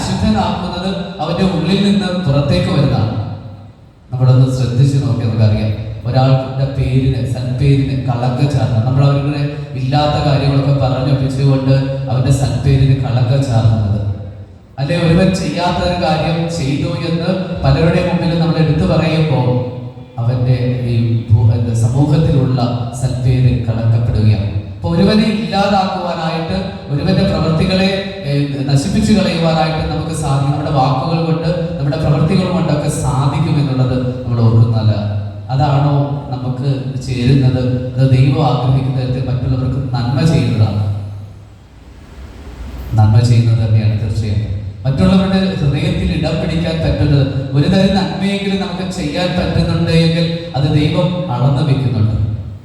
അശുദ്ധനാക്കുന്നത് അവന്റെ ഉള്ളിൽ നിന്ന് പുറത്തേക്ക് വരുന്നതാണ്. നമ്മളൊന്ന് ശ്രദ്ധിച്ച് നോക്കി നമുക്കറിയാം. ഒരാളുടെ പേരിന് സൽപ്പേരിന് കളക്ക ചാർന്ന. നമ്മൾ അവരുടെ ഇല്ലാത്ത കാര്യങ്ങളൊക്കെ പറഞ്ഞൊപ്പിച്ചുകൊണ്ട് അവന്റെ സൽപ്പേരിന് കളക്ക ചാർന്നത്. അല്ലെ? ഒരുവൻ ചെയ്യാത്ത ഒരു കാര്യം ചെയ്തു എന്ന് പലരുടെ മുമ്പിൽ നമ്മൾ എടുത്തു പറയുമ്പോൾ അവന്റെ ഈ സമൂഹത്തിലുള്ള സൽപ്പേര് കളക്കപ്പെടുകയാണ് അപ്പൊ ഒരുവനെ ഇല്ലാതാക്കുവാനായിട്ട് ഒരുവന്റെ പ്രവൃത്തികളെ നശിപ്പിച്ചു കളയുവാനായിട്ട് നമുക്ക് സാധിക്കും. നമ്മുടെ വാക്കുകൾ കൊണ്ട് നമ്മുടെ പ്രവൃത്തികൾ കൊണ്ടൊക്കെ സാധിക്കും എന്നുള്ളത് നമ്മൾ ഓർക്കുന്നല്ല അതാണോ നമുക്ക് ചേരുന്നത്? അത് ദൈവം ആഗ്രഹിക്കുന്ന തരത്തിൽ മറ്റുള്ളവർക്ക് നന്മ ചെയ്യുന്നതാണ്. നന്മ ചെയ്യുന്നത് തന്നെയാണ് തീർച്ചയായും. മറ്റുള്ളവരുടെ ഹൃദയത്തിൽ ഇടം പിടിക്കാൻ പറ്റുന്നത് ഒരു തരം നന്മയെങ്കിലും നമുക്ക് ചെയ്യാൻ പറ്റുന്നുണ്ടെങ്കിൽ അത് ദൈവം അളന്നു വെക്കുന്നുണ്ട്.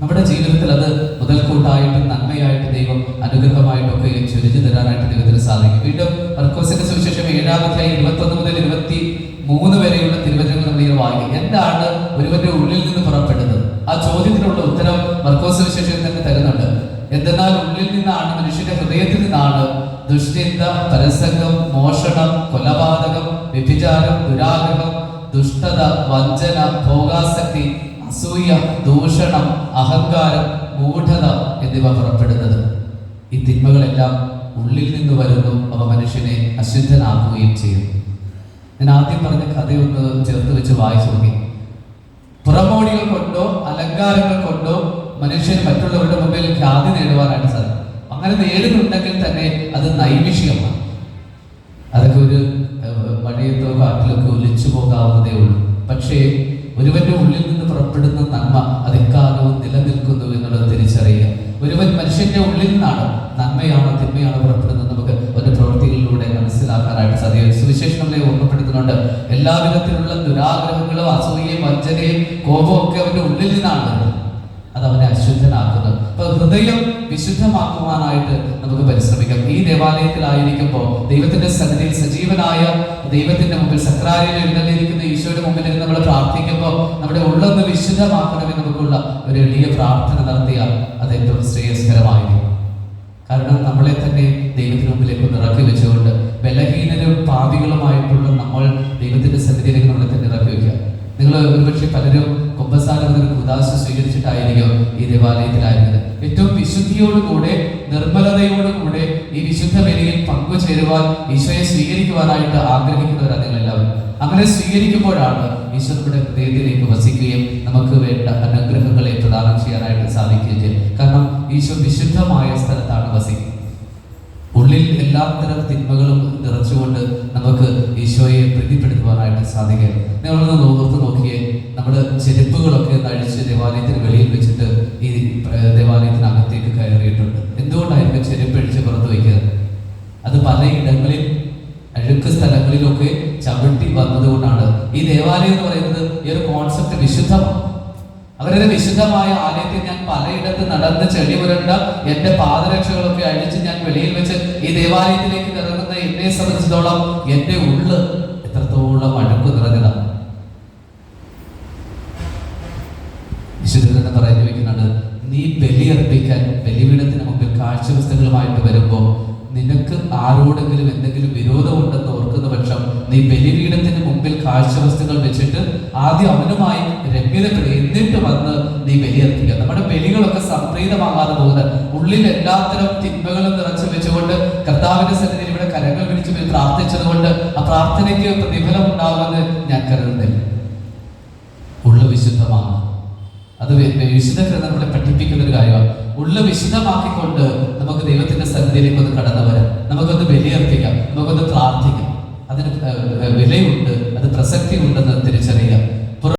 നമ്മുടെ ജീവിതത്തിൽ അത് മുതൽക്കൂട്ടായിട്ടും നന്മയായിട്ട് ദൈവം അനുഗ്രഹമായിട്ടൊക്കെ ചൊരിഞ്ഞു തരാനായിട്ട് ദൈവത്തിന് സാധിക്കും. വീണ്ടും മർക്കോസിന്റെ സുവിശേഷം ഏഴാമത്തെ ഇരുപത്തൊന്ന് മുതൽ ഇരുപത്തി മൂന്ന് വരെയുള്ള തിരുവചനങ്ങൾ നമ്മൾ ഇങ്ങനെ എന്താണ് ഒരുവന്റെ ഉള്ളിൽ നിന്ന് പുറപ്പെടുന്നത്? ആ ചോദ്യത്തിനുള്ള ഉത്തരം മർക്കോസ് സുവിശേഷം തന്നെ തരുന്നുണ്ട്. എന്തെന്നാൽ ഉള്ളിൽ നിന്നാണ് മനുഷ്യന്റെ ഹൃദയത്തിൽ നിന്നാണ് ദുഷ്ചിന്ത പരസംഗം മോഷണം കൊലപാതകം വ്യഭിചാരം ദുരാഗ്രഹം ദുഷ്ടത വഞ്ചന ഭോഗാസക്തി അസൂയ ദൂഷണം അഹങ്കാരം മൂഢത എന്നിവ പുറപ്പെടുന്നത്. ഈ തിന്മകളെല്ലാം ഉള്ളിൽ നിന്ന് വരുന്നു അവ മനുഷ്യനെ അശുദ്ധനാക്കുകയും ചെയ്യുന്നു. ഞാൻ ആദ്യം പറഞ്ഞ കഥയൊന്ന് ചേർത്ത് വെച്ച് വായിച്ചു നോക്കി. പുറമോടികൾ കൊണ്ടോ അലങ്കാരങ്ങൾ കൊണ്ടോ മനുഷ്യൻ മറ്റുള്ളവരുടെ മുമ്പിൽ ഖ്യാതി നേടുവാനായിട്ട് സാധിക്കും അങ്ങനെ നേടുന്നുണ്ടെങ്കിൽ തന്നെ അത് നൈമിഷികമാണ്. അതൊക്കെ ഒരു മഴയത്തോ കാറ്റിലൊക്കെ ഒലിച്ചു പോകാവുന്നതേ ഉള്ളൂ. പക്ഷേ ഒരുവന്റെ ഉള്ളിൽ നിന്ന് പുറപ്പെടുന്ന നന്മ അതെക്കാലവും നിലനിൽക്കുന്നു എന്നുള്ളത് തിരിച്ചറിയുക. ഒരുവൻ മനുഷ്യന്റെ ഉള്ളിൽ നിന്നാണ് നന്മയാണോ തിന്മയാണോ പുറപ്പെടുന്നത് നമുക്ക് ഒരു പ്രവൃത്തികളിലൂടെ മനസ്സിലാക്കാനായിട്ട് സാധിക്കും സുവിശേഷങ്ങളെ ഓർമ്മപ്പെടുത്തുന്നുണ്ട്. എല്ലാ എല്ലാവിധത്തിലുള്ള ദുരാഗ്രഹങ്ങളും അസൂയയും വഞ്ചനയും കോപവും ഒക്കെ അവന്റെ ഉള്ളിൽ നിന്നാണ് അത് അവനെ അശുദ്ധനാക്കുന്നത്. അപ്പൊ ഹൃദയം വിശുദ്ധമാക്കുവാനായിട്ട് നമുക്ക് പരിശ്രമിക്കാം. ഈ ദേവാലയത്തിലായിരിക്കുമ്പോൾ ദൈവത്തിന്റെ സന്നിധിയിൽ സജീവനായ ദൈവത്തിന്റെ മുമ്പിൽ സക്രാരിയിൽ എഴുന്നള്ളിയിരിക്കുന്ന മുമ്പിൽ നമ്മൾ പ്രാർത്ഥിക്കുമ്പോൾ നമ്മുടെ ഉള്ളൊന്ന് വിശുദ്ധമാക്കണമെന്ന് നമുക്കുള്ള ഒരു എളിയ പ്രാർത്ഥന നടത്തിയാൽ അത് ഏറ്റവും ശ്രേയസ്കരമായിരിക്കും. കാരണം നമ്മളെ തന്നെ ദൈവത്തിന് മുമ്പിലേക്ക് ഒന്ന് ഇറക്കി വെച്ചുകൊണ്ട് ബലഹീനരും പാപികളുമായിട്ടുള്ള നമ്മൾ ദൈവത്തിന്റെ സന്നിധിയിലേക്ക് നമ്മളെ തന്നെ നിങ്ങൾ ഒരുപക്ഷെ പലരും എന്നൊരു ഉദാശ സ്വീകരിച്ചിട്ടായിരിക്കും ഈ ദേവാലയത്തിലായിരുന്നത്. ഏറ്റവും വിശുദ്ധിയോടുകൂടെ നിർമ്മലതയോടുകൂടെ ഈ വിശുദ്ധ വേലയിൽ പങ്കുചേരുവാൻ ഈശോയെ സ്വീകരിക്കുവാനായിട്ട് ആഗ്രഹിക്കുന്നവരാണ് നിങ്ങൾ എല്ലാവരും അങ്ങനെ സ്വീകരിക്കുമ്പോഴാണ് ഈശോ നമ്മുടെ ഹൃദയത്തിലേക്ക് വസിക്കുകയും നമുക്ക് വേണ്ട അനുഗ്രഹങ്ങളെ പ്രദാനം ചെയ്യാനായിട്ട് സാധിക്കുകയും ചെയ്യും. കാരണം ഈശോ വിശുദ്ധമായ സ്ഥലത്താണ് വസിക്കുന്നത്. ഉള്ളിൽ എല്ലാ തരം തിന്മകളും നിറച്ചുകൊണ്ട് നമുക്ക് ഈശോയെ പ്രീതിപ്പെടുത്തുവാനായിട്ട് സാധിക്കും നിങ്ങളൊന്ന് നോക്കിയേ നമ്മുടെ ചെരുപ്പുകളൊക്കെ തഴിച്ച് ദേവാലയത്തിന് വെളിയിൽ വെച്ചിട്ട് ഈ ദേവാലയത്തിനകത്തേക്ക് കയറിയിട്ടുണ്ട്. എന്തുകൊണ്ടായിരിക്കും ചെരുപ്പ് അഴിച്ച് പുറത്ത് വയ്ക്കുന്നത് അത് പലയിടങ്ങളിൽ അഴുക്ക് സ്ഥലങ്ങളിലൊക്കെ ചവിട്ടി വന്നതുകൊണ്ടാണ്. ഈ ദേവാലയം എന്ന് പറയുന്നത് ഈ ഒരു കോൺസെപ്റ്റ് വിശുദ്ധമാണ്. അവരുടെ വിശുദ്ധമായ ആലയത്തിൽ ഞാൻ പലയിടത്ത് നടന്ന് ചെളി പുരണ്ട എന്റെ പാദരക്ഷകളൊക്കെ അഴിച്ച് ഞാൻ വെളിയിൽ വെച്ച് ഈ ദേവാലയത്തിലേക്ക് ഇറങ്ങുന്ന എന്നെ സംബന്ധിച്ചിടത്തോളം എന്റെ ഉള്ള് ബലിയർപ്പിക്കാൻ ബലിപീഠത്തിന് മുമ്പിൽ കാഴ്ചവസ്തുക്കളുമായിട്ട് വരുമ്പോൾ നിനക്ക് ആരോടെങ്കിലും എന്തെങ്കിലും വിരോധമുണ്ടെന്ന് ഓർക്കുന്ന പക്ഷം നീ ബലിപീഠത്തിന് മുമ്പിൽ കാഴ്ചവസ്തുക്കൾ വെച്ചിട്ട് ആദ്യം അവനുമായി രമ്യതപ്പെടുക എന്നിട്ട് വന്ന് നീ ബലിയർപ്പിക്കുക. നമ്മുടെ ബലികളൊക്കെ സംപ്രീതമാകാതെ പോകുന്നത് ഉള്ളിൽ എല്ലാത്തരം തിന്മകളും നിറച്ചു വെച്ചുകൊണ്ട് കർത്താവിന്റെ സന്നിധിയിൽ ഇവിടെ കരങ്ങൾ പിടിച്ചു പോയി പ്രാർത്ഥിച്ചത് കൊണ്ട് ആ പ്രാർത്ഥനയ്ക്ക് പ്രതിഫലം ഉണ്ടാകുമെന്ന് ഞാൻ കരുതുന്നില്ല. ഉള്ളു വിശുദ്ധമാണ്. അത് വിശുദ്ധ നമ്മളെ പഠിപ്പിക്കുന്ന ഒരു കാര്യമാണ്. ഉള്ള വിശുദ്ധമാക്കിക്കൊണ്ട് നമുക്ക് ദൈവത്തിന്റെ സന്നിധിയിലേക്ക് ഒന്ന് കടന്നു വരാം. നമുക്കൊന്ന് ബലിയർപ്പിക്കാം. നമുക്കൊന്ന് പ്രാർത്ഥിക്കാം. അതിന് വിലയുണ്ട് അത് പ്രസക്തി ഉണ്ടെന്ന് തിരിച്ചറിയാം.